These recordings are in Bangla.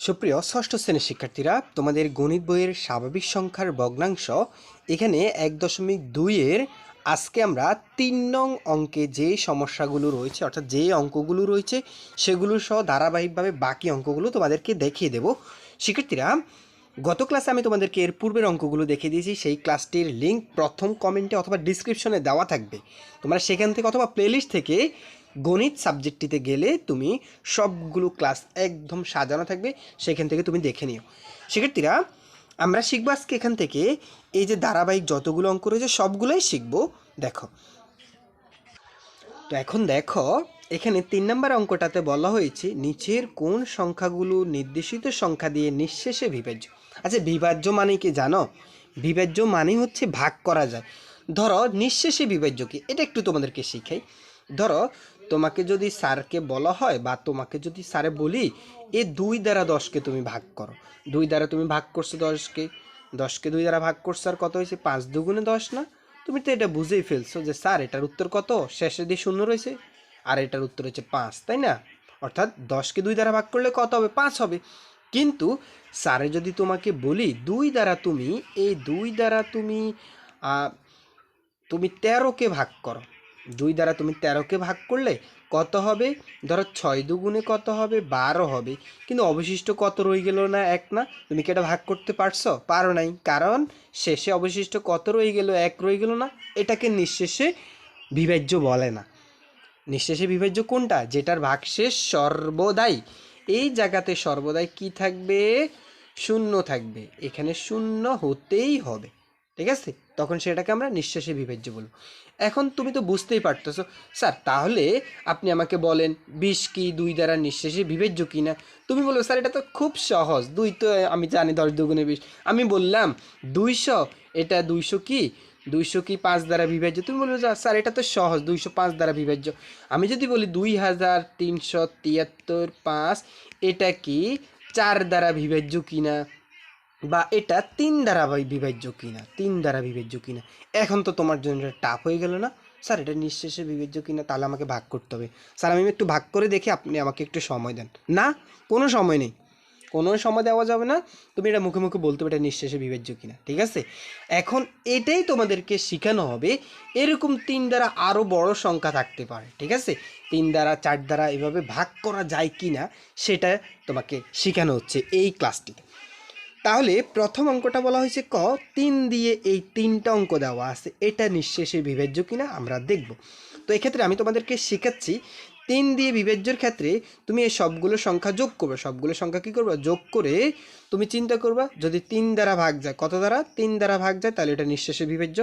সুপ্রিয়, ষষ্ঠ শ্রেণির শিক্ষার্থীরা, তোমাদের গণিত বইয়ের স্বাভাবিক সংখ্যার ভগ্নাংশ এখানে এক দশমিক দুইয়ের আজকে আমরা তিন নং অঙ্কে যে সমস্যাগুলো রয়েছে, অর্থাৎ যে অঙ্কগুলো রয়েছে, সেগুলো সহ ধারাবাহিকভাবে বাকি অঙ্কগুলো তোমাদেরকে দেখিয়ে দেব। শিক্ষার্থীরা, গত ক্লাসে আমি তোমাদেরকে এর পূর্বের অঙ্কগুলো দেখিয়ে দিয়েছি, সেই ক্লাসটির লিঙ্ক প্রথম কমেন্টে অথবা ডিসক্রিপশনে দেওয়া থাকবে। তোমরা সেখান থেকে অথবা প্লেলিস্ট থেকে গণিত সাবজেক্টটিতে গেলে তুমি সবগুলো ক্লাস একদম সাজানো থাকবে, সেখান থেকে তুমি দেখে নিও। শিক্ষার্থীরা, আমরা শিখব আজকে এখান থেকে, এই যে ধারাবাহিক যতগুলো অঙ্ক রয়েছে সবগুলোই শিখব। দেখো। তো এখন দেখো, এখানে তিন নম্বর অঙ্কটাতে বলা হয়েছে, নিচের কোন সংখ্যাগুলো নির্দেশিত সংখ্যা দিয়ে নিঃশেষে বিভাজ্য। আচ্ছা বিভাজ্য মানে কি জানো? বিভাজ্য মানে হচ্ছে ভাগ করা যায়। ধরো, নিঃশেষে বিভাজ্য কি? এটা একটু তোমাদেরকে শিখাই। ধরো তোমাকে যদি স্যারকে বলা হয় বা তোমাকে যদি স্যারে বলি, এ দুই দ্বারা দশকে তুমি ভাগ করো। দুই দ্বারা তুমি ভাগ করছ দশকে। দশকে দুই দ্বারা ভাগ করছ, আর কত হয়েছে? পাঁচ দুগুণে দশ না? তুমি তো এটা বুঝেই ফেলছো যে, স্যার, এটার উত্তর কত? শেষে দিয়ে শূন্য রয়েছে। আর এটার উত্তর হচ্ছে পাঁচ, তাই না? অর্থাৎ দশকে দুই দ্বারা ভাগ করলে কত হবে? পাঁচ হবে। কিন্তু স্যারে যদি তোমাকে বলি, দুই দ্বারা তুমি, এই দুই দ্বারা তুমি তুমি তেরোকে ভাগ করো। দুই দ্বারা তুমি তেরোকে ভাগ করলে কত হবে? ধরো ছয় দুগুণে কত হবে? বারো হবে। কিন্তু অবশিষ্ট কত রয়ে গেল না? এক না। তুমি কি এটা ভাগ করতে পারছ? পারো নাই। কারণ শেষে অবশিষ্ট কত রয়ে গেল? এক রয়ে গেল না। এটাকে নিঃশেষে বিভাজ্য বলে না। নিঃশেষে বিভাজ্য কোনটা? যেটার ভাগশেষ সর্বদাই। এই জায়গাতে সর্বদাই কি থাকবে? শূন্য থাকবে। এখানে শূন্য হতেই হবে। ঠিক আছে? তখন সেটাকে আমরা নিঃশ্বাসে বিভাজ্য বলব। এখন তুমি তো বুঝতেই পারতেছো, স্যার, তাহলে আপনি আমাকে বলেন বিষ কি দুই দ্বারা নিঃশেষে বিভাজ্য কি না তুমি বলো স্যার, এটা তো খুব সহজ। দুই তো আমি জানি দশ দুগুণে বিষ। আমি বললাম, দুইশো, এটা দুইশো কি? দুইশো কি পাঁচ দ্বারা বিভাজ্য তুমি বলবে স্যার, এটা তো সহজ, দুইশো পাঁচ দ্বারা বিভাজ্য আমি যদি বলি দুই হাজার তিনশো তিয়াত্তর পাঁচ, এটা কি চার দ্বারা বিভাজ্য কিনা? বা এটা তিন দ্বারা বিভাজ্য কিনা? তিন দ্বারা বিভাজ্য কিনা? এখন তো তোমার জন্য এটা টাফ হয়ে গেল না? স্যার, এটা নিঃশেষে বিভাজ্য কিনা তাহলে আমাকে ভাগ করতে হবে। স্যার, আমি একটু ভাগ করে দেখি, আপনি আমাকে একটু সময় দেন। না, কোনো সময় নেই। কোনো সময় দেওয়া যাবে না। তুমি এটা মুখে মুখে বলতে হবে এটা নিঃশেষে বিভাজ্য কিনা, ঠিক আছে? এখন এটাই তোমাদেরকে শেখানো হবে, এরকম তিন দ্বারা আরও বড় সংখ্যা থাকতে পারে, ঠিক আছে? তিন দ্বারা, চার দ্বারা এভাবে ভাগ করা যায় কি না সেটা তোমাকে শেখানো হচ্ছে এই ক্লাসটিতে তাহলে প্রথম অঙ্কটা বলা হয়েছে ক, তিন দিয়ে এই তিনটা অঙ্ক দেওয়া আছে। এটা নিঃশেষে বিভেজ্য কিনা আমরা দেখব। তো এক্ষেত্রে আমি তোমাদেরকে শেখাচ্ছি, তিন দিয়ে বিভেজ্যর ক্ষেত্রে তুমি এই সবগুলো সংখ্যা যোগ করবে। সবগুলো সংখ্যা কি করবে? যোগ করে তুমি চিন্তা করবা, যদি তিন দ্বারা ভাগ যায়, কত দ্বারা? তিন দ্বারা ভাগ যায়, তাহলে এটা নিঃশেষে বিভাজ্য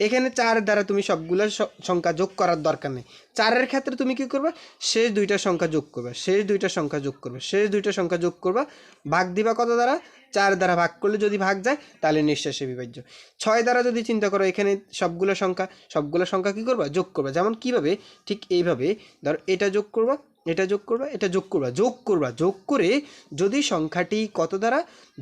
এখানে চার দ্বারা তুমি সবগুলো সংখ্যা যোগ করার দরকার নেই। চারের ক্ষেত্রে তুমি কি করবে? শেষ দুইটা সংখ্যা যোগ করবে। শেষ দুইটা সংখ্যা যোগ করবে। শেষ দুইটা সংখ্যা যোগ করবা। ভাগ দিবা কত দ্বারা? চার দ্বারা ভাগ করলে যদি ভাগ যায়, তাহলে নিঃশেষে বিভাজ্য। ছয় দ্বারা যদি চিন্তা করো এখানে সবগুলো সংখ্যা সবগুলো সংখ্যা কি করবা? যোগ করবা। যেমন কীভাবে? ঠিক এইভাবে ধরো এটা যোগ করবা এটা যোগ করবা, এটা যোগ করবা যোগ করবা, যোগ করে যদি সংখ্যাটি কত দ্বারা?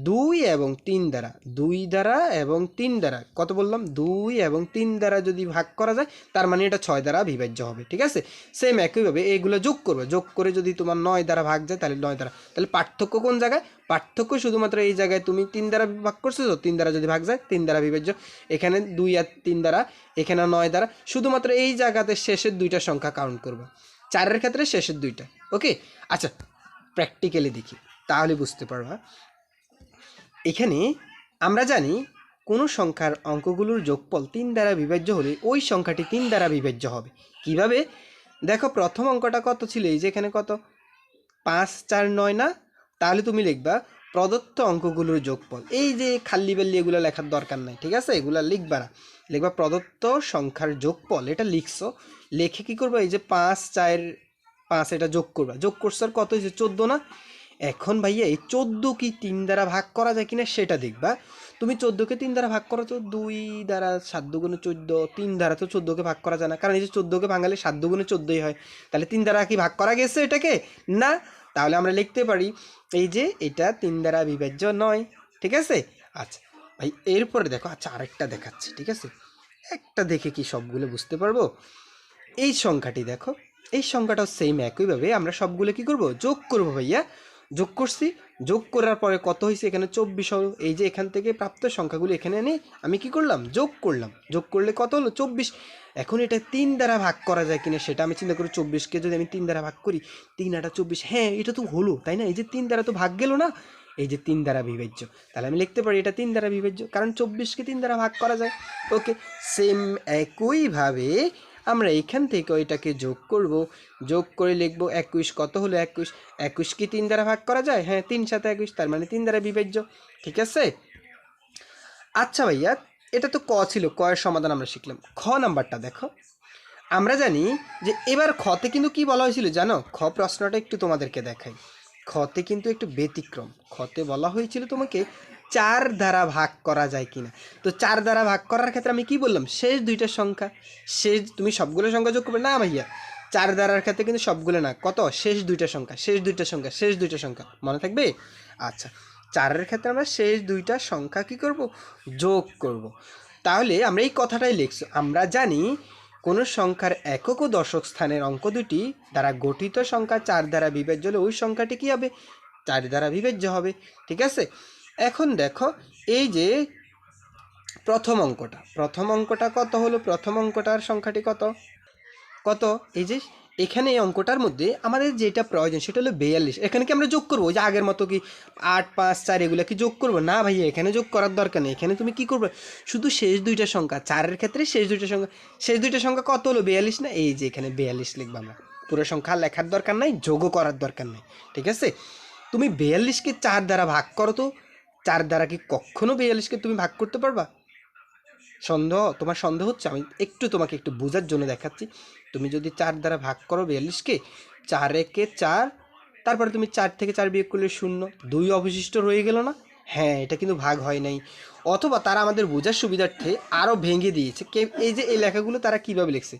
দুই এবং তিন দ্বারা, দুই দ্বারা এবং তিন দ্বারা, কত বললাম? দুই এবং তিন দ্বারা যদি ভাগ করা যায়, তার মানে এটা ছয় দ্বারা বিভাজ্য হবে, ঠিক আছে? সেম একইভাবে এইগুলো যোগ করবে, যোগ করে যদি তোমার নয় দ্বারা ভাগ যায়, তাহলে নয় দ্বারা, তাহলে পার্থক্য কোন জায়গায়? পার্থক্য শুধুমাত্র এই জায়গায় তুমি তিন দ্বারা ভাগ করছ, তো তিন দ্বারা যদি ভাগ যায়, তিন দ্বারা বিভাজ্য, এখানে দুই আর তিন দ্বারা, এখানে নয় দ্বারা, শুধুমাত্র এই জায়গাতে শেষের দুইটা সংখ্যা কাউন্ট করবে। চারের ক্ষেত্রে শেষের দুইটা ওকে আচ্ছা প্র্যাকটিক্যালি দেখি, তাহলে বুঝতে পারবা। এখানে আমরা জানি কোনো সংখ্যার অঙ্কগুলোর যোগফল তিন দ্বারা বিভাজ্য হলে ওই সংখ্যাটি তিন দ্বারা বিভাজ্য হবে। কীভাবে? দেখো, প্রথম অঙ্কটা কত ছিল? এই যে এখানে কত? পাঁচ, চার, নয়, না? তাহলে তুমি লিখবা প্রদত্ত অঙ্কগুলোর যোগফল। এই যে খাল্লি বাল্লি এগুলো লেখার দরকার নাই, ঠিক আছে? এগুলো লিখবা না। লিখবা প্রদত্ত সংখ্যার যোগফল, এটা লিখছো, লেখে কি করবা? এই যে পাঁচ, চার, পাঁচ, এটা যোগ করবা। যোগ করছ আর কত? হয়েছে চোদ্দ না? এখন ভাইয়া, এই চোদ্দ কি তিন দ্বারা ভাগ করা যায় কিনা সেটা দেখবা। তুমি চোদ্দোকে তিন দ্বারা ভাগ করো তো দুই দ্বারা সাত দুগুণে চোদ্দ, তিন দ্বারা তো চোদ্দোকে ভাগ করা যায় না। কারণ এই যে চোদ্দোকে ভাঙালে সাত দুগুণে চোদ্দোই হয়। তাহলে তিন দ্বারা কি ভাগ করা গেছে এটাকে? না। তাহলে আমরা লিখতে পারি, এই যে এটা তিন দ্বারা বিভাজ্য নয়, ঠিক আছে? আচ্ছা। ভাই, এরপরে দেখো আচ্ছা আরেকটা দেখাচ্ছি, ঠিক আছে? একটা দেখে কি সবগুলো বুঝতে পারব? এই সংখ্যাটি দেখো, এই সংখ্যাটাও সেম একইভাবে আমরা সবগুলো কি করব? যোগ করব ভাইয়া। যোগ করছি যোগ করার পরে কত হয়েছে এখানে চব্বিশ হলো এই যে এখান থেকে প্রাপ্ত সংখ্যাগুলো এখানে এনে আমি কি করলাম? যোগ করলাম। যোগ করলে কত হলো? চব্বিশ। এখন এটা তিন দ্বারা ভাগ করা যায় কিনা সেটা আমি চিন্তা করি চব্বিশকে যদি আমি তিন দ্বারা ভাগ করি, তিন আটা চব্বিশ। হ্যাঁ এটা তো হলো, তাই না? এই যে তিন দ্বারা তো ভাগ গেল না? এই যে তিন দ্বারা বিভাজ্য। তাহলে আমি লিখতে পারি এটা তিন দ্বারা বিভাজ্য, কারণ চব্বিশকে তিন দ্বারা ভাগ করা যায়। ওকে, সেম একইভাবে আমরা এখান থেকে ওইটাকে যোগ করব। যোগ করে লিখব একুশ। কত হলো একুশ? একুশ কি তিন দ্বারা ভাগ করা যায়? হ্যাঁ তিন সাথে একুশ, তার মানে তিন দ্বারা বিভাজ্য ঠিক আছে? আচ্ছা ভাইয়া, এটা তো ক ছিল, ক এর সমাধান আমরা শিখলাম। খ নাম্বারটা দেখো। আমরা জানি যে এবার খতে কিন্তু কি বলা হয়েছিল জানো? খ প্রশ্নটা একটু তোমাদেরকে দেখাই। খতে কিন্তু একটু ব্যতিক্রম। খতে বলা হয়েছিল তোমাকে চার দ্বারা ভাগ করা যায় কিনা। তো চার দ্বারা ভাগ করার ক্ষেত্রে আমি কি বললাম? শেষ দুইটা সংখ্যা। শেষ, তুমি সবগুলো সংখ্যা যোগ করবে? না ভাইয়া। চার দ্বারার ক্ষেত্রে কিন্তু সবগুলো না। কত? শেষ দুইটা সংখ্যা। শেষ দুইটা সংখ্যা। শেষ দুইটা সংখ্যা। মনে থাকবে? আচ্ছা। চারের ক্ষেত্রে আমরা শেষ দুইটা সংখ্যা কি করব? যোগ করব। তাহলে আমরা এই কথাটাই লিখছি। আমরা জানি কোনো সংখ্যার একক ও দশক স্থানের অঙ্ক দুটি দ্বারা গঠিত সংখ্যা চার দ্বারা বিভাজ্য হলে ওই সংখ্যাটি কী হবে? চার দ্বারা বিভাজ্য হবে। ঠিক আছে? এখন দেখো, এই যে প্রথম অঙ্কটা প্রথম অঙ্কটা কত হলো? প্রথম অঙ্কটার সংখ্যাটি কত? কত? এই যে এখানে এই অঙ্কটার মধ্যে আমাদের যেটা প্রয়োজন সেটা হলো বিয়াল্লিশ। এখানে কি আমরা যোগ করব? যে আগের মতো কি আট, পাঁচ, চার, এগুলো কি যোগ করব? না ভাইয়া, এখানে যোগ করার দরকার নেই। এখানে তুমি কি করবে? শুধু শেষ দুইটা সংখ্যা, চারের ক্ষেত্রে শেষ দুইটা সংখ্যা। শেষ দুইটা সংখ্যা কত হলো? বিয়াল্লিশ না? এই যে এখানে বিয়াল্লিশ লিখব আমরা। পুরো সংখ্যা লেখার দরকার নাই, যোগও করার দরকার নেই। ঠিক আছে? তুমি বিয়াল্লিশকে চার দ্বারা ভাগ করো তো চার দ্বারা কি কখনো বিয়াল্লিশকে তুমি ভাগ করতে পারবা? সন্দেহ, তোমার সন্দেহ হচ্ছে, আমি একটু তোমাকে একটু বোঝার জন্য দেখাচ্ছি। তুমি যদি চার দ্বারা ভাগ করো বিয়াল্লিশকে, চার একে চার, তারপরে তুমি চার থেকে চার বিয়োগ করলে শূন্য, দুই অবশিষ্ট রয়ে গেল না? হ্যাঁ এটা কিন্তু ভাগ হয় নাই। অথবা তারা আমাদের বোঝার সুবিধার্থে আরও ভেঙে দিয়েছে। কে, এই যে এই লেখাগুলো তারা কীভাবে লিখছে?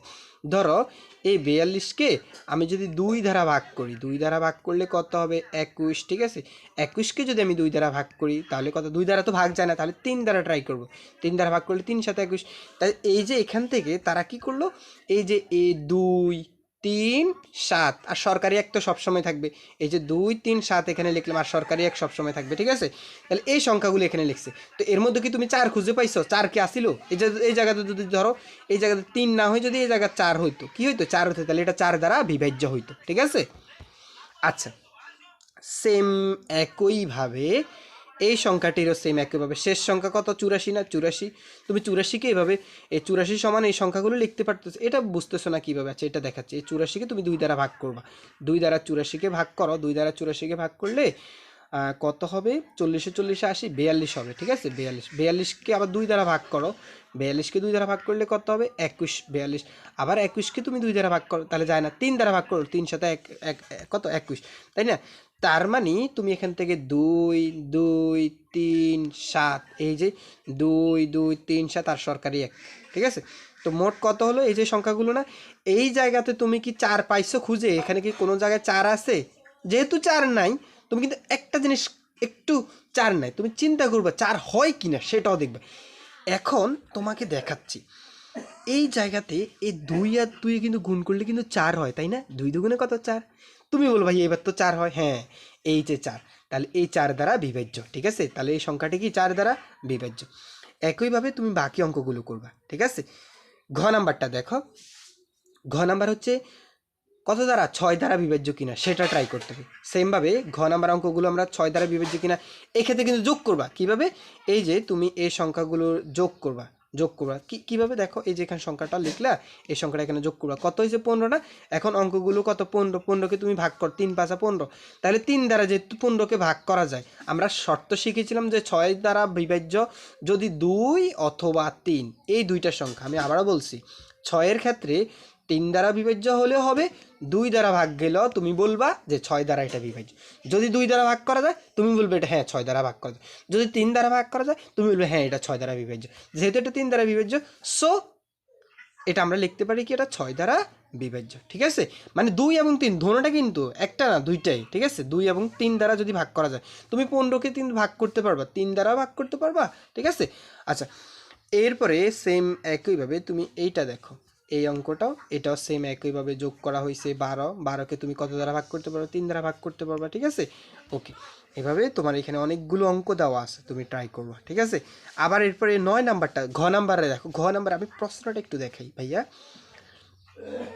ধরো, এই বিয়াল্লিশকে আমি যদি দুই ধারা ভাগ করি, দুই ধারা ভাগ করলে কত হবে? একুশ, ঠিক আছে? একুশকে যদি আমি দুই ধারা ভাগ করি, তাহলে কত? দুই ধারা তো ভাগ যায় না, তাহলে তিন ধারা ট্রাই করব। তিন ধারা ভাগ করলে তিন সাথে একুশ। তাই এই যে এখান থেকে তারা কি করল? এই যে এ দুই তিন সাত। আর সরকারি এক তো সবসময় থাকবে। এই যে দুই, তিন, সাত এখানে লিখলাম, আর সরকারি এক সবসময় থাকবে, ঠিক আছে? তাহলে এই সংখ্যাগুলো এখানে লিখছে। তো এর মধ্যে কি তুমি চার খুঁজে পাইছো? চার কি আসিল? এই যে এই জায়গাতে যদি ধরো, এই জায়গাতে তিন না হয়, যদি এই জায়গা চার হইতো, কি হইতো? চার হতো তাহলে এটা চার দ্বারা বিভাজ্য হইতো, ঠিক আছে? আচ্ছা সেম একইভাবে এই সংখ্যাটিরও সেম একইভাবে শেষ সংখ্যা কত? চুরাশি না? চুরাশি। তুমি চুরাশিকে এইভাবে এই চুরাশি সমান এই সংখ্যাগুলো লিখতে পারতেছো। এটা বুঝতেছো না কীভাবে? আছে এটা দেখাচ্ছে। এই চুরাশিকে তুমি দুই দ্বারা ভাগ করবা। দুই দ্বারা চুরাশিকে ভাগ করো। দুই দ্বারা চুরাশিকে ভাগ করলে কত হবে? চল্লিশে চল্লিশে আশি, বিয়াল্লিশ হবে, ঠিক আছে? বিয়াল্লিশ। বিয়াল্লিশকে আবার দুই দ্বারা ভাগ করো। বিয়াল্লিশকে দুই দ্বারা ভাগ করলে কত হবে? একুশ। বিয়াল্লিশ। আবার একুশকে তুমি দুই দ্বারা ভাগ করো, তাহলে যায় না। তিন দ্বারা ভাগ করো, তিন সাথে এক, এক- কত? একুশ। তাই না? তার মানে তুমি এখান থেকে দুই দুই, তিন, সাত, এই যে দুই দুই, তিন, সাত আর সরকারি এক, ঠিক আছে? তো মোট কত হলো? এই যে সংখ্যাগুলো না, এই জায়গাতে তুমি কি চার পাইছো খুঁজে? এখানে কি কোনো জায়গায় চার আছে? যেহেতু চার নাই, তুমি কিন্তু একটা জিনিস একটু চার নাই, তুমি চিন্তা করবে চার হয় কি না সেটাও দেখবে। এখন তোমাকে দেখাচ্ছি, এই জায়গাতে এই দুই আর দুই কিন্তু গুণ করলে কিন্তু চার হয়, তাই না? দুই দুগুণে কত? চার। তুমি বলো ভাই এবার তো চার হয়। হ্যাঁ এই যে চার। তাহলে এই চার দ্বারা বিভাজ্য ঠিক আছে? তাহলে এই সংখ্যাটি কি? চার দ্বারা বিভাজ্য একইভাবে তুমি বাকি অঙ্কগুলো করবা, ঠিক আছে? ঘ নাম্বারটা দেখো। ঘ নাম্বার হচ্ছে, কত দ্বারা? ছয় দ্বারা বিভাজ্য কিনা? সেটা ট্রাই করতে হবে। সেমভাবে ঘ নাম্বার অঙ্কগুলো আমরা ছয় দ্বারা বিভাজ্য কিনা, এক্ষেত্রে কিন্তু যোগ করবা। কীভাবে? এই যে তুমি এই সংখ্যাগুলো যোগ করবা। যোগ করবা। কি, কীভাবে? দেখো, এই যে এখানে সংখ্যাটা লিখলা, এই সংখ্যাটা এখানে যোগ করবা। কত হয়েছে? পনেরো না? এখন অঙ্কগুলো কত? পনেরো। পনেরোকে তুমি ভাগ কর, তিন পাঁচা পনেরো। তাহলে তিন দ্বারা যেহেতু পনেরোকে ভাগ করা যায়, আমরা শর্ত শিখেছিলাম যে ছয় দ্বারা বিভাজ্য যদি দুই অথবা তিন, এই দুইটা সংখ্যা। আমি আবারও বলছি, ছয়ের ক্ষেত্রে তিন দ্বারা বিভাজ্য হলেও হবে দুই দ্বারা ভাগ গেলেও তুমি বলবা যে ছয় দ্বারা এটা বিভাজ্য। যদি দুই দ্বারা ভাগ করা যায়, তুমি বলবে এটা হ্যাঁ ছয় দ্বারা ভাগ করা যায়। যদি তিন দ্বারা ভাগ করা যায়, তুমি বলবে হ্যাঁ এটা ছয় দ্বারা বিভাজ্য। যেহেতু এটা তিন দ্বারা বিভাজ্য সো এটা আমরা লিখতে পারি কি এটা ছয় দ্বারা বিভাজ্য, ঠিক আছে? মানে দুই এবং তিন ধরুনটা কিন্তু একটা না, দুইটাই, ঠিক আছে? দুই এবং তিন দ্বারা যদি ভাগ করা যায়, তুমি পনেরোকে তিন ভাগ করতে পারবা, তিন দ্বারা ভাগ করতে পারবা, ঠিক আছে? আচ্ছা এরপরে সেম একইভাবে তুমি এইটা দেখো। এই অঙ্কটাও, এটাও সেম একইভাবে যোগ করা হয়েছে বারো। বারোকে তুমি কত দ্বারা ভাগ করতে পারো? তিন দ্বারা ভাগ করতে পারবা, ঠিক আছে? ওকে এভাবে তোমার এখানে অনেকগুলো অঙ্ক দেওয়া আছে, তুমি ট্রাই করবা, ঠিক আছে? আবার এরপরে নয় নাম্বারটা, ঘ নাম্বারে দেখো, ঘ নাম্বার আমি প্রশ্নটা একটু দেখাই, ভাইয়া।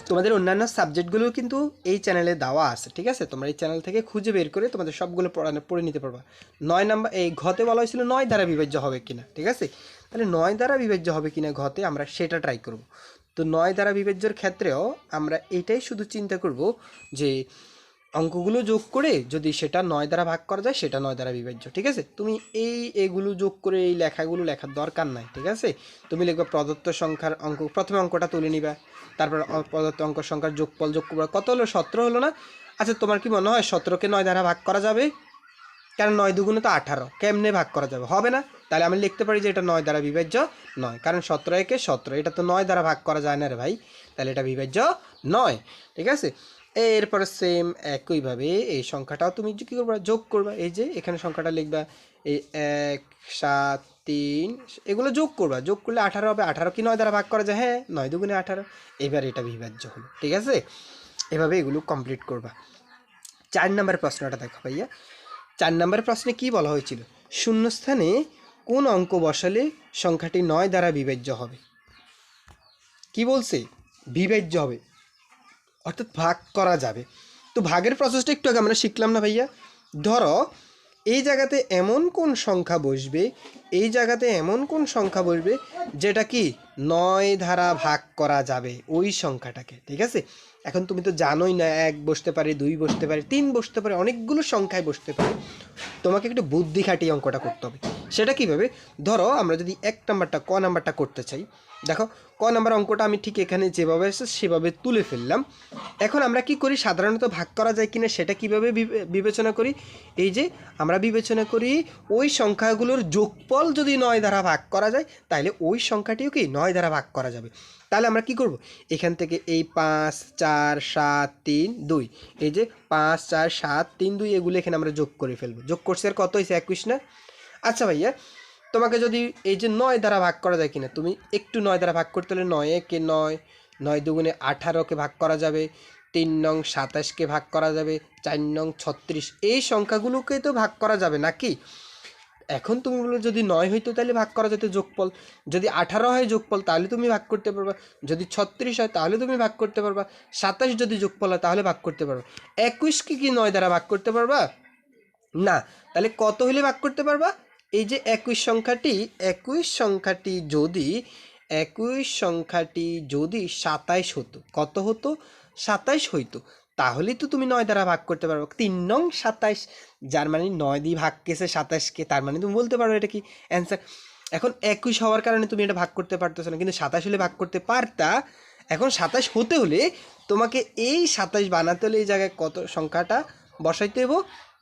তোমাদের অন্যান্য সাবজেক্টগুলো কিন্তু এই চ্যানেলে দেওয়া আছে, ঠিক আছে? তোমরা এই চ্যানেল থেকে খুঁজে বের করে তোমাদের সবগুলো পড়ানো পড়ে নিতে পারবা। নয় নাম্বার, এই ঘতে বলা হয়েছিল নয় দ্বারা বিভাজ্য হবে কিনা, ঠিক আছে? তাহলে নয় দ্বারা বিভাজ্য হবে কিনা ঘতে আমরা সেটা ট্রাই করব। তো নয় দ্বারা বিভাজ্যর ক্ষেত্রেও আমরা এটাই শুধু চিন্তা করব যে অঙ্কগুলো যোগ করে যদি সেটা নয় দ্বারা ভাগ করা যায়, সেটা নয় দ্বারা বিভাজ্য ঠিক আছে? তুমি এই এগুলো যোগ করে এই লেখাগুলো লেখার দরকার নাই, ঠিক আছে? তুমি লিখবে প্রদত্ত সংখ্যার অঙ্ক, প্রথমে অঙ্কটা তুলে নিবা, তারপর প্রদত্ত অঙ্ক সংখ্যার যোগফল যোগ করবা। কত হলো? সতেরো হলো না? আচ্ছা তোমার কি মনে হয় সতেরোকে নয় দ্বারা ভাগ করা যাবে? কারণ নয় দুগুণে তো আঠারো। কেমনে ভাগ করা যাবে? হবে না? তাহলে আমি লিখতে পারি যে এটা নয় দ্বারা বিভাজ্য নয়। কারণ সতেরো একে সতেরো, এটা তো নয় দ্বারা ভাগ করা যায় না রে ভাই। তাহলে এটা বিভাজ্য নয়। ঠিক আছে? এরপরে সেম একইভাবে এই সংখ্যাটাও তুমি কী করবা? যোগ করবা। এই যে এখানে সংখ্যাটা লিখবা, এই এক, সাত, তিন, এগুলো যোগ করবা। যোগ করলে আঠারো হবে। আঠারো কি নয় দ্বারা ভাগ করা যায়? হ্যাঁ নয় দুগুণে আঠারো। এবার এটা বিভাজ্য হলো। ঠিক আছে? এভাবে এগুলো কমপ্লিট করবা। চার নম্বর প্রশ্নটা দেখো ভাইয়া। চার নম্বর প্রশ্নে কি বলা হয়েছিল? শূন্যস্থানে কোন অঙ্ক বসালে সংখ্যাটি নয় দ্বারা বিবেচ্য হবে? কি বলছে? বিবেচ্য হবে। অর্থাৎ ভাগ করা যাবে। তো ভাগের প্রসেসটা একটু আগে আমরা শিখলাম না ভাইয়া? ধরো এই জায়গাতে এমন কোন সংখ্যা বসবে? এই জায়গাতে এমন কোন সংখ্যা বসবে যেটা কি নয় ধারা ভাগ করা যাবে? ওই সংখ্যাটাকে, ঠিক আছে? এখন তুমি তো জানোই না, এক বসতে পারে, দুই বসতে পারে, তিন বসতে পারে, অনেকগুলো সংখ্যায় বসতে পারে। তোমাকে একটু বুদ্ধি খাটিয়ে অঙ্কটা করতে হবে। সেটা কীভাবে? ধরো আমরা যদি এক নাম্বারটা, ক নাম্বারটা করতে চাই। দেখো, ক নাম্বার অঙ্কটা আমি ঠিক এখানে যেভাবে এসে সেভাবে তুলে ফেললাম। এখন আমরা কি করি? সাধারণত ভাগ করা যায় কিনা সেটা কীভাবে বিবে- বিবেচনা করি? এই যে, আমরা বিবেচনা করি ওই সংখ্যাগুলোর যোগফল যদি নয় দ্বারা ভাগ করা যায়, তাহলে ওই সংখ্যাটিও কি? নয় দ্বারা ভাগ করা যাবে। তাহলে আমরা কি করব? এখান থেকে এই পাঁচ, চার, সাত, তিন, দুই। এই যে, পাঁচ, চার, সাত, তিন, দুই, এগুলো এখানে আমরা যোগ করে ফেলব। যোগ করছে আর কত হয়েছে? একুশ না? আচ্ছা ভাইয়া, তোমাকে যদি এই যে নয় দ্বারা ভাগ করা যায় কিনা, তুমি একটু নয় দ্বারা ভাগ করতে হলে নয় একে নয় নয় দুগুণে আঠারোকে ভাগ করা যাবে, তিন নং সাতাশকে ভাগ করা যাবে, চার নং ছত্রিশ, এই সংখ্যাগুলোকে তো ভাগ করা যাবে নাকি? এখন তুমি বলো যদি নয় হইতো তাহলে ভাগ করা যেত যোগফল, যদি আঠারো হয় যোগফল তাহলে তুমি ভাগ করতে পারবা, যদি ছত্রিশ হয় তাহলে তুমি ভাগ করতে পারবা, সাতাশ যদি যোগফল হয় তাহলে ভাগ করতে পারবা, একুশকে কি নয় দ্বারা ভাগ করতে পারবা? না, তাহলে কত হলে ভাগ করতে পারবা? এই যে একুশ সংখ্যাটি একুশ সংখ্যাটি যদি, একুশ সংখ্যাটি যদি সাতাইশ হতো, কত হতো? সাতাইশ হইতো। তাহলেই তো তুমি নয় দ্বারা ভাগ করতে পারবে তিন নং সাতাইশ, যার মানে নয় দিয়ে ভাগ কেছে সাতাশকে তার মানে তুমি বলতে পারো এটা কি অ্যান্সার এখন একুশ হওয়ার কারণে তুমি এটা ভাগ করতে পারতেছো না, কিন্তু সাতাশ হলে ভাগ করতে পারতা। এখন সাতাশ হতে হলে তোমাকে এই সাতাশ বানাতে হলে এই জায়গায় কত সংখ্যাটা বসাইতে হব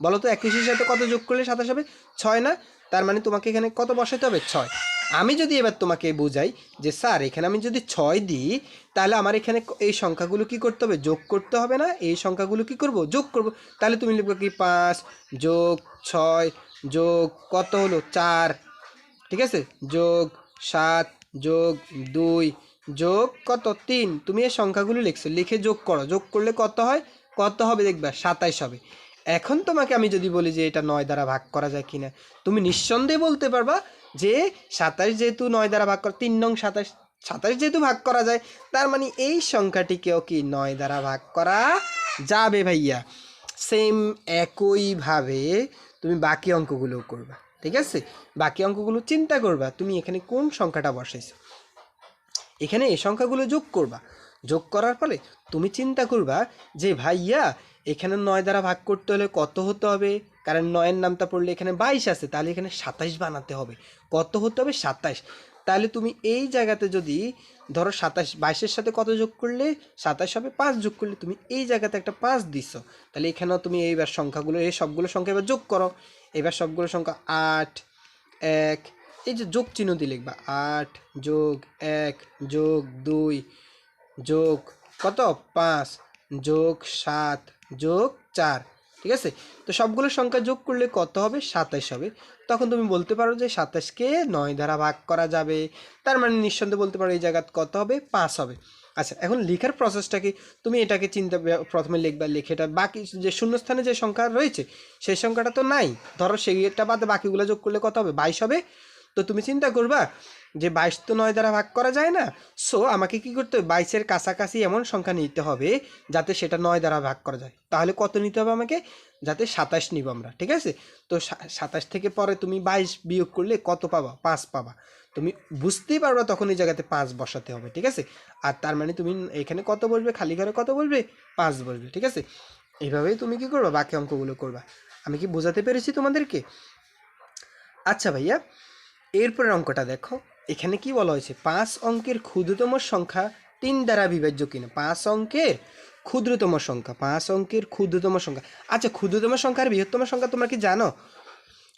বলো তো, একুশের সাথে কত যোগ করলে সাতাশ হবে? ছয় না? তার মানে তোমাকে এখানে কত বসাইতে হবে? ছয়। আমি যদি এবার তোমাকে বোঝাই যে, স্যার, এখানে আমি যদি ছয় দিই, তাহলে আমার এখানে এই সংখ্যাগুলো কি করতে হবে? যোগ করতে হবে না? এই সংখ্যাগুলো কি করব? যোগ করব। তাহলে তুমি লিখবে কি? পাঁচ যোগ ছয় যোগ কত হলো? চার। ঠিক আছে? যোগ সাত যোগ দুই যোগ কত? তিন। তুমি এই সংখ্যাগুলো লিখছো। লিখে যোগ করো। যোগ করলে কত হয়? কত হবে দেখবা? সাতাইশ হবে। এখন তোমাকে আমি যদি বলি যে এটা নয় দ্বারা ভাগ করা যায় কিনা, তুমি নিঃসন্দেহে বলতে পারবা যে সাতাশ যেহেতু নয় দ্বারা ভাগ করা, তিন নং সাতাশ সাতাশ যেহেতু ভাগ করা যায়, তার মানে এই সংখ্যাটিকেও কি নয় দ্বারা ভাগ করা যাবে ভাইয়া? সেম একইভাবে তুমি বাকি অঙ্কগুলোও করবা, ঠিক আছে? বাকি অঙ্কগুলো চিন্তা করবা, তুমি এখানে কোন সংখ্যাটা বসাইছো? এখানে এই সংখ্যাগুলো যোগ করবা। যোগ করার ফলে তুমি চিন্তা করবা যে, ভাইয়া, এখানে নয় দ্বারা ভাগ করতে হলে কত হতে হবে? কারণ নয়ের নামটা পড়লে এখানে বাইশ আছে, তাহলে এখানে সাতাইশ বানাতে হবে। কত হতে হবে? সাতাইশ। তাহলে তুমি এই জায়গাতে যদি ধরো সাতাশ বাইশের সাথে কত যোগ করলে? সাতাশ হবে পাঁচ। যোগ করলে তুমি এই জায়গাতে একটা পাঁচ দিচ্ছ তাহলে এখানেও তুমি এইবার সংখ্যাগুলো, এই সবগুলো সংখ্যা এবার যোগ করো। এবার সবগুলো সংখ্যা আট, এক, এই যে যোগ চিহ্ন দিয়ে লিখবা, আট যোগ এক যোগ দুই যোগ কত? পাঁচ। যোগ সাত। যোগ চার। ঠিক আছে? তো সবগুলো সংখ্যা যোগ করলে কত হবে? সাতাইশ হবে। তখন তুমি বলতে পারো যে সাতাশকে নয় দ্বারা ভাগ করা যাবে। তার মানে নিঃসন্দেহে বলতে পারো এই জায়গাত কত হবে? পাঁচ হবে। আচ্ছা এখন লেখার প্রসেসটা কি? তুমি এটাকে চিন্তা প্রথমে লিখবা, লিখে এটা বাকি যে শূন্যস্থানে যে সংখ্যা রয়েছে, সেই সংখ্যাটা তো নাই। ধরো সেইটা বাদে বাকিগুলো যোগ করলে কত হবে? বাইশ হবে। তো তুমি চিন্তা করবা যে বাইশ তো নয় দ্বারা ভাগ করা যায় না। সো আমাকে কি করতে হবে? বাইশের কাছাকাছি এমন সংখ্যা নিতে হবে যাতে সেটা নয় দ্বারা ভাগ করা যায়। তাহলে কত নিতে হবে আমাকে? যাতে সাতাশ নিব আমরা, ঠিক আছে? তো সাতাশ থেকে পরে তুমি বাইশ বিয়োগ করলে কত পাবা? পাঁচ পাবা। তুমি বুঝতেই পারবা তখন এই জায়গাতে পাঁচ বসাতে হবে, ঠিক আছে? আর তার মানে তুমি এখানে কত বসবে? খালি ঘরে কত বসবে? পাঁচ বসবে, ঠিক আছে? এইভাবেই তুমি কি করবা? বাকি অঙ্কগুলো করবা। আমি কি বোঝাতে পেরেছি তোমাদেরকে? আচ্ছা ভাইয়া এরপরের অঙ্কটা দেখো। এখানে কি বলা হয়েছে? পাঁচ অঙ্কের ক্ষুদ্রতম সংখ্যা তিন দ্বারা বিভাজ্য কিনা? পাঁচ অঙ্কের ক্ষুদ্রতম সংখ্যা, পাঁচ অঙ্কের ক্ষুদ্রতম সংখ্যা। আচ্ছা ক্ষুদ্রতম সংখ্যা আর বৃহত্তম সংখ্যা তোমরা কি জানো?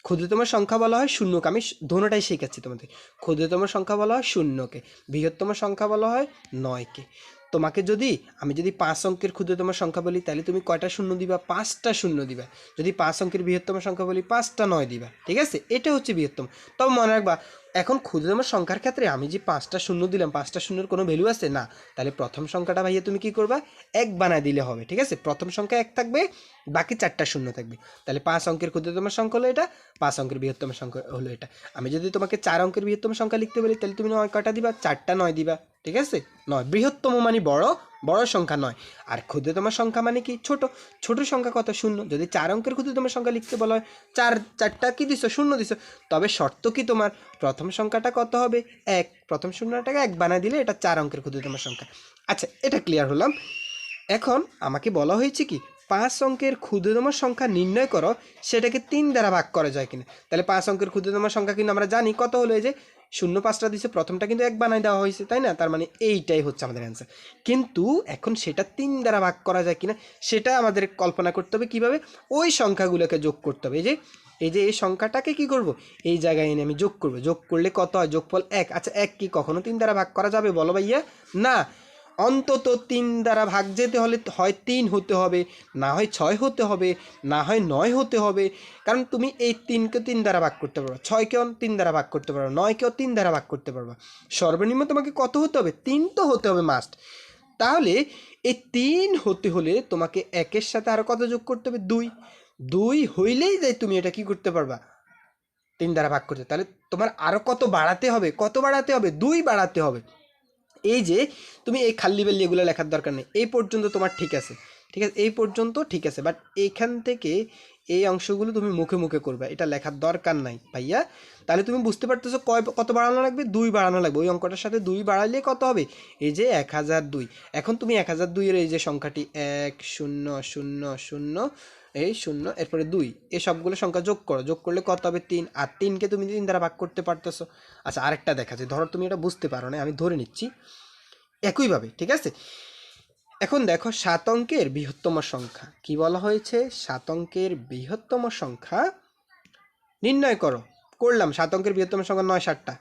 ক্ষুদ্রতম সংখ্যা বলা হয় শূন্যকে। আমি ধনুটাই শেখাচ্ছি তোমাদের। ক্ষুদ্রতম সংখ্যা বলা হয় শূন্যকে। বৃহত্তম সংখ্যা বলা হয় নয়কে। তোমাকে যদি, আমি যদি পাঁচ অঙ্কের ক্ষুদ্রতম সংখ্যা বলি, তাহলে তুমি কয়টা শূন্য দিবা? পাঁচটা শূন্য দিবা। যদি পাঁচ অঙ্কের বৃহত্তম সংখ্যা বলি, পাঁচটা নয় দিবা। ঠিক আছে? এটা হচ্ছে বৃহত্তম। তবে মনে রাখবা, এখন ক্ষুদ্রতম সংখ্যার ক্ষেত্রে আমি যে পাঁচটা শূন্য দিলাম, পাঁচটা শূন্যের কোনো ভ্যালু আছে? না। তাহলে প্রথম সংখ্যাটা ভাইয়া তুমি কি করবা? এক বানায় দিলে হবে। ঠিক আছে? প্রথম সংখ্যা এক থাকবে, বাকি চারটা শূন্য থাকবে। তাহলে পাঁচ অঙ্কের ক্ষুদ্রতম সংখ্যা হলো এটা, পাঁচ অঙ্কের বৃহত্তম সংখ্যা হলো এটা। আমি যদি তোমাকে চার অঙ্কের বৃহত্তম সংখ্যা লিখতে বলি, তাহলে তুমি নয় কটা দিবা? চারটা নয় দিবা। ঠিক আছে? নয়, বৃহত্তম মানে বড় বড় সংখ্যা নয়। আর ক্ষুদ্রতম সংখ্যা মানে কি? ছোট। ছোট সংখ্যা কত? শূন্য। যদি চার অঙ্কের ক্ষুদ্রতম সংখ্যা লিখতে বলা হয়, চার, চারটা কি দিছো? শূন্য দিছো। তবে শর্ত কি তোমার? প্রথম সংখ্যাটা কত হবে? এক। প্রথম শূন্যটাকে এক বানায় দিলে এটা চার অঙ্কের ক্ষুদ্রতম সংখ্যা। আচ্ছা এটা ক্লিয়ার হলাম। এখন আমাকে বলা হয়েছে কি, পাঁচ অঙ্কের ক্ষুদ্রতম সংখ্যা নির্ণয় করো, সেটাকে তিন দ্বারা ভাগ করা যায় কিনা। তাহলে পাঁচ অঙ্কের ক্ষুদ্রতম সংখ্যা কিন্তু আমরা জানি কত হলো এই যে শূন্য পাঁচটা দিয়েছে প্রথমটা কিন্তু এক বানাই দেওয়া হয়েছে, তাই না? তার মানে এইটাই হচ্ছে আমাদের অ্যান্সার কিন্তু এখন সেটা তিন দ্বারা ভাগ করা যায় কিনা, সেটা আমাদের কল্পনা করতে হবে কীভাবে? ওই সংখ্যাগুলোকে যোগ করতে হবে। এই যে এই যে এই সংখ্যাটাকে কি করব? এই জায়গায় এনে আমি যোগ করব। যোগ করলে কত হয়? যোগফল এক। আচ্ছা এক কি কখনো তিন দ্বারা ভাগ করা যাবে? বলো ভাইয়া। না অন্তত তিন দ্বারা ভাগ যেতে হলে হয় তিন হতে হবে, না হয় ছয় হতে হবে, না হয় নয় হতে হবে। কারণ তুমি এই তিনকে তিন দ্বারা ভাগ করতে পারবে। ছয়কেও তিন দ্বারা ভাগ করতে পারবে, নয়কেও তিন দ্বারা ভাগ করতে পারবে। সর্বনিম্ন তোমাকে কত হতে হবে? তিন তো হতে হবে মাস্ট তাহলে এই তিন হতে হলে তোমাকে একের সাথে আরও কত যোগ করতে হবে? দুই। দুই হইলেই যে তুমি এটা কি করতে পারবা? তিন দ্বারা ভাগ করতে। তাহলে তোমার আরও কত বাড়াতে হবে? কত বাড়াতে হবে? দুই বাড়াতে হবে। এই যে তুমি এই খাল্লি বেল্লি এগুলো লেখার দরকার নেই। এই পর্যন্ত তোমার ঠিক আছে। ঠিক আছে? এই পর্যন্ত ঠিক আছে। বাট এইখান থেকে এই অংশগুলো তুমি মুখে মুখে করবে। এটা লেখার দরকার নাই ভাইয়া। তাহলে তুমি বুঝতে পারতেছো কয় কত বাড়ানো লাগবে? দুই বাড়ানো লাগবে। ওই অঙ্কটার সাথে দুই বাড়ালে কত হবে? এই যে এক হাজার দুই। এখন তুমি এক হাজার দুইয়ের এই যে সংখ্যাটি এক, শূন্য শূন্য শূন্য এই শূন্য, এরপরে দুই। এই সবগুলো সংখ্যা যোগ করো। যোগ করলে কত হবে? তিন। আর তিনকে তুমি তিন দ্বারা ভাগ করতে পারতেছো। আচ্ছা আরেকটা দেখা যায় ধরো তুমি এটা বুঝতে পারো না, আমি ধরে নিচ্ছি। একইভাবে, ঠিক আছে? এখন দেখো, সাত অঙ্কের বৃহত্তম সংখ্যা। কি বলা হয়েছে? সাত অঙ্কের বৃহত্তম সংখ্যা নির্ণয় করো। করলাম, সাত অঙ্কের বৃহত্তম সংখ্যা নয় ষাটটা।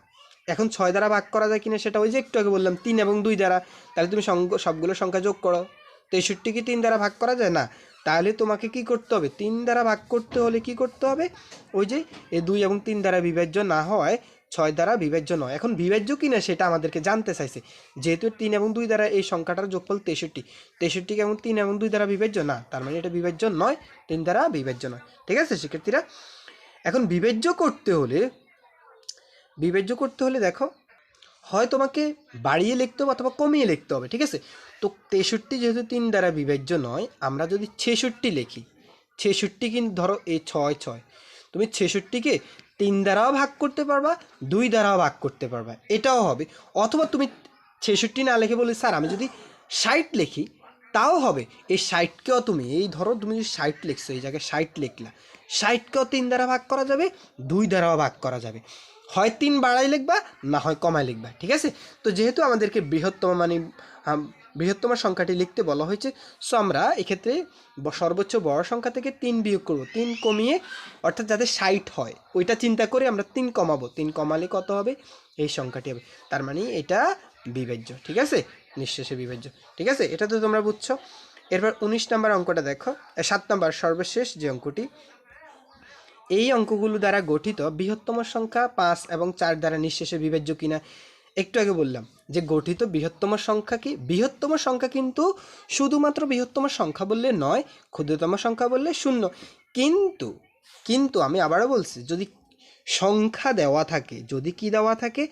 এখন ছয় দ্বারা ভাগ করা যায় কিনা সেটা ওই যে একটু আগে বললাম, তিন এবং দুই দ্বারা। তাহলে তুমি সবগুলো সংখ্যা যোগ করো। তেষট্টি কি তিন দ্বারা ভাগ করা যায়? না। তাহলে তোমাকে কি করতে হবে? তিন দ্বারা ভাগ করতে হলে কি করতে হবে? ওই যে এই দুই এবং তিন দ্বারা বিভাজ্য না হওয়ায় ছয় দ্বারা বিভাজ্য নয়। এখন বিভাজ্য কিনা সেটা আমাদেরকে জানতে চাইছে। যেহেতু তিন এবং দুই দ্বারা এই সংখ্যাটার যোগফল তেষট্টি। তেষট্টি কেমন তিন এবং দুই দ্বারা বিভাজ্য না, তার মানে এটা বিভাজ্য নয়, তিন দ্বারা বিভাজ্য নয়। ঠিক আছে, শিক্ষার্থীরা? এখন বিভাজ্য করতে হলে বিভাজ্য করতে হলে দেখো হয় তোমাকে বাড়িয়ে লিখতে হবে অথবা কমিয়ে লিখতে হবে, ঠিক আছে? তো তেষট্টি যেহেতু তিন দ্বারা বিভাজ্য নয়, আমরা যদি ছেষট্টি লিখি, ছেষট্টি কিন্তু ধরো এই ছয় ছয়, তুমি ছেষট্টিকে তিন দ্বারাও ভাগ করতে পারবা, দুই দ্বারাও ভাগ করতে পারবা, এটাও হবে। অথবা তুমি ছেষট্টি না লিখে বলে স্যার, আমি যদি ষাট লিখি, তাও হবে। এই ষাটকেও তুমি, এই ধরো তুমি যদি ষাট লিখছো, এই জায়গায় ষাট লিখলা, ষাটকেও তিন দ্বারা ভাগ করা যাবে, দুই দ্বারাও ভাগ করা যাবে। হয় তিন বাড়াই লিখবা, না হয় কমায় লিখবা, ঠিক আছে? তো যেহেতু আমাদেরকে বৃহত্তম মানে বৃহত্তম সংখ্যাটি লিখতে বলা হয়েছে সো আমরা এক্ষেত্রে সর্বোচ্চ বড় সংখ্যা থেকে তিন বিয়োগ করব। তিন কমিয়ে, অর্থাৎ যাতে ষাট হয়, ওইটা চিন্তা করে আমরা তিন কমাবো। তিন কমালে কত হবে? এই সংখ্যাটি হবে। তার মানে এটা বিভাজ্য ঠিক আছে? নিঃশেষে বিভাজ্য ঠিক আছে? এটা তো তোমরা বুঝছ। এরপর উনিশ নাম্বার অঙ্কটা দেখো। সাত নাম্বার সর্বশেষ যে অঙ্কটি এই অঙ্কগুলো দ্বারা গঠিত বৃহত্তম সংখ্যা পাঁচ এবং চার দ্বারা নিঃশেষে বিভাজ্য কিনা, একটু আগে বললাম যে গঠিত বৃহত্তম সংখ্যা কি? বৃহত্তম সংখ্যা কিন্তু শুধুমাত্র বৃহত্তম সংখ্যা বললে নয়, ক্ষুদ্রতম সংখ্যা বললে শূন্য। কিন্তু কিন্তু আমি আবারও বলছি, যদি সংখ্যা দেওয়া থাকে। যদি কি দেওয়া থাকে?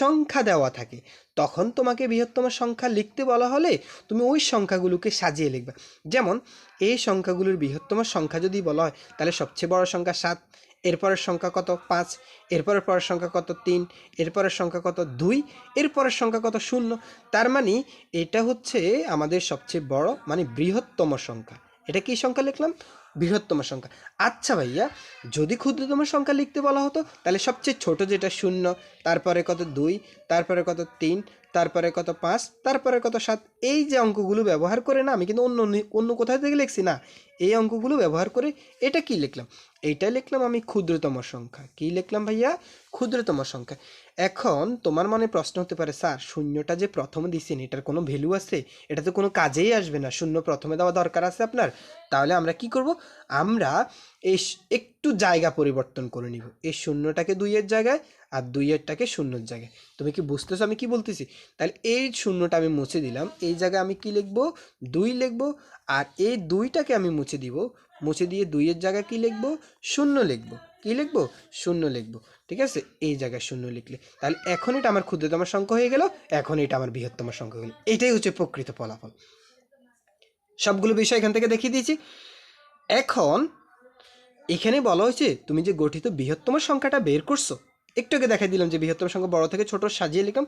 সংখ্যা দেওয়া থাকে। তখন তোমাকে বৃহত্তম সংখ্যা লিখতে বলা হলে তুমি ওই সংখ্যাগুলোকে সাজিয়ে লিখবে। যেমন এই সংখ্যাগুলোর বৃহত্তম সংখ্যা যদি বলা হয়, তাহলে সবচেয়ে বড় সংখ্যা সাত, এরপরের সংখ্যা কত? পাঁচ, এরপরের পরের সংখ্যা কত? তিন, এরপরের সংখ্যা কত? দুই, এরপরের সংখ্যা কত? শূন্য। তার মানে এটা হচ্ছে আমাদের সবচেয়ে বড় মানে বৃহত্তম সংখ্যা। এটা কি সংখ্যা লিখলাম? বৃহত্তম সংখ্যা। আচ্ছা ভাইয়া, যদি ক্ষুদ্রতম সংখ্যা লিখতে বলা হতো, তাহলে সবচেয়ে ছোট যেটা শূন্য, তারপরে কত দুই, তারপরে কত তিন, তারপরে কত পাঁচ, তারপরে কত সাত, এই যে অঙ্কগুলো ব্যবহার করে না, আমি কিন্তু অন্য অন্য কোথায় থেকে লিখছি না, এই অঙ্কগুলো ব্যবহার করে এটা কি লিখলাম? এইটা লিখলাম আমি ক্ষুদ্রতম সংখ্যা। কি লিখলাম ভাইয়া? ক্ষুদ্রতম সংখ্যা। এখন তোমার মনে প্রশ্ন হতে পারে, স্যার, শূন্যটা যে প্রথমে দিচ্ছেন এটার কোনো ভ্যালু আছে? এটা তো কোনো কাজেই আসবে না। শূন্য প্রথমে দেওয়া দরকার আছে আপনার। তাহলে আমরা কি করব? আমরা এই একটু জায়গা পরিবর্তন করে নিব। এই শূন্যটাকে দুইয়ের জায়গায় আর দুইয়েরটাকে শূন্যর জায়গায়। তুমি কি বুঝতেছো আমি কি বলতেছি? তাহলে এই শূন্যটা আমি মুছে দিলাম। এই জায়গায় আমি কি লিখব? দুই লিখব। আর এই দুইটাকে আমি মুছে দিব। মুছে দিয়ে দুইয়ের জায়গায় কি লিখব? শূন্য লিখব। কি লিখব? শূন্য লিখব। ঠিক আছে? এই জায়গায় শূন্য লিখলে। তাহলে এখন এটা আমার ক্ষুদ্রতম সংখ্যা হয়ে গেল, এখন এটা আমার বৃহত্তম সংখ্যা হলো এটাই হচ্ছে প্রকৃত ফলাফল। সবগুলো বিষয় এখান থেকে দেখিয়ে দিয়েছি। এখন এখানে বলা হয়েছে, তুমি যে গঠিত বৃহত্তম সংখ্যাটা বের করছ, একটু আগে দেখাই দিলাম যে বৃহত্তম সংখ্যা বড় থেকে ছোট সাজিয়ে লিখলাম,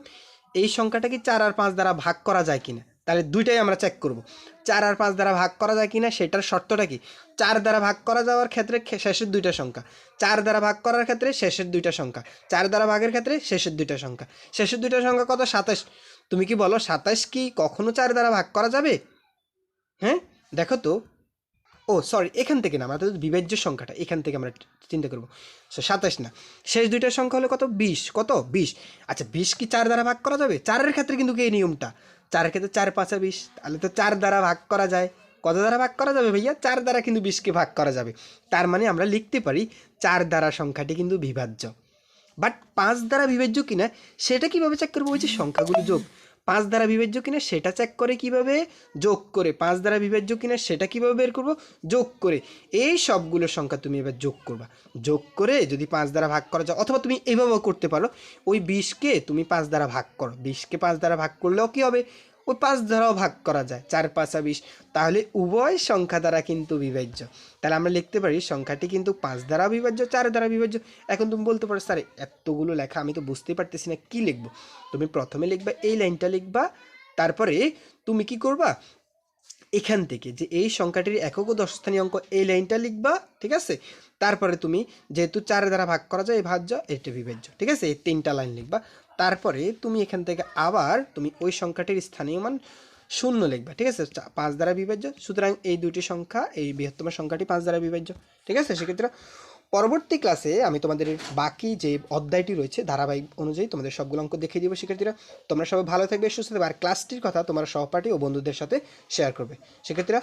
এই সংখ্যাটা কি চার আর পাঁচ দ্বারা ভাগ করা যায় কিনা? তাহলে দুইটাই আমরা চেক করব। চার আর পাঁচ দ্বারা ভাগ করা যায় কি না সেটার শর্তটা কি? চার দ্বারা ভাগ করা যাওয়ার ক্ষেত্রে শেষের দুইটা সংখ্যা। চার দ্বারা ভাগ করার ক্ষেত্রে শেষের দুইটা সংখ্যা। চার দ্বারা ভাগের ক্ষেত্রে শেষের দুইটা সংখ্যা। শেষের দুইটা সংখ্যা কত? সাতাশ। তুমি কি বলো, সাতাশ কি কখনো চার দ্বারা ভাগ করা যাবে? হ্যাঁ? দেখো তো। ও সরি এখান থেকে না, আমরা বিভাজ্য সংখ্যাটা, এখান থেকে আমরা চিন্তা করব। সো সাতাশ না। শেষ দুইটার সংখ্যা হলো কত? বিশ। কত? বিশ। আচ্ছা বিশ কি চার দ্বারা ভাগ করা যাবে? চারের ক্ষেত্রে কিন্তু এই নিয়মটা? চারের ক্ষেত্রে চার পাঁচা বিশ। তাহলে তো চার দ্বারা ভাগ করা যায়। কত দ্বারা ভাগ করা যাবে ভাইয়া? চার দ্বারা কিন্তু বিশকে ভাগ করা যাবে। তার মানে আমরা লিখতে পারি চার দ্বারা সংখ্যাটি কিন্তু বিভাজ্য। বাট পাঁচ দ্বারা বিভাজ্য কিনা, সেটা কীভাবে চেক করব? বলছি সংখ্যাগুলো যোগ। পাঁচ দ্বারা বিভাজ্য কিনা সেটা চেক করে কীভাবে? যোগ করে। পাঁচ দ্বারা বিভাজ্য কিনা সেটা কীভাবে বের করব? যোগ করে। এই সবগুলো সংখ্যা তুমি এবার যোগ করবা। যোগ করে যদি পাঁচ দ্বারা ভাগ করা যায়, অথবা তুমি এভাবেও করতে পারো। ওই বিশকে তুমি পাঁচ দ্বারা ভাগ করো। বিশকে পাঁচ দ্বারা ভাগ করলেও কী হবে? ওই পাঁচ দ্বারাও ভাগ করা যায়, চার, পাঁচা বিশ। তাহলে উভয় সংখ্যা দ্বারা কিন্তু বিভাজ্য। তাহলে আমরা লিখতে পারি, সংখ্যাটি কিন্তু পাঁচ দ্বারা বিভাজ্য, চার দ্বারা বিভাজ্য। এখন তুমি বলতে পারো, স্যার, এতগুলো লেখা, আমি তো বুঝতেই পারতেছি না, কি লিখব? তুমি প্রথমে লিখবা, এই লাইনটা লিখবা, তারপরে তুমি কি করবা? এখান থেকে যে এই সংখ্যাটির একক ও দশস্থানীয় অঙ্ক, এই লাইনটা লিখবা, ঠিক আছে? তারপরে তুমি যেহেতু চার দ্বারা ভাগ করা যায়, এই ভাজ্য এটা বিভাজ্য, ঠিক আছে? এই তিনটা লাইন লিখবা। তারপরে তুমি এখান থেকে আবার তুমি ওই সংখ্যাটির স্থানীয় মান শূন্য লিখবা, ঠিক আছে? পাঁচ দ্বারা বিভাজ্য। সুতরাং এই দুটি সংখ্যা, এই বৃহত্তম সংখ্যাটি পাঁচ দ্বারা বিভাজ্য, ঠিক আছে? সেক্ষেত্রে পরবর্তী ক্লাসে আমি তোমাদের বাকি যে অধ্যায়টি রয়েছে, ধারাবাহিক অনুযায়ী তোমাদের সবগুলো অঙ্ক দেখিয়ে দিব। শিক্ষার্থীরা তোমরা সবাই ভালো থাকবে, সুস্থ থাকবে। আর ক্লাসটির কথা তোমার সহপাঠী ও বন্ধুদের সাথে শেয়ার করবে। শিক্ষার্থীরা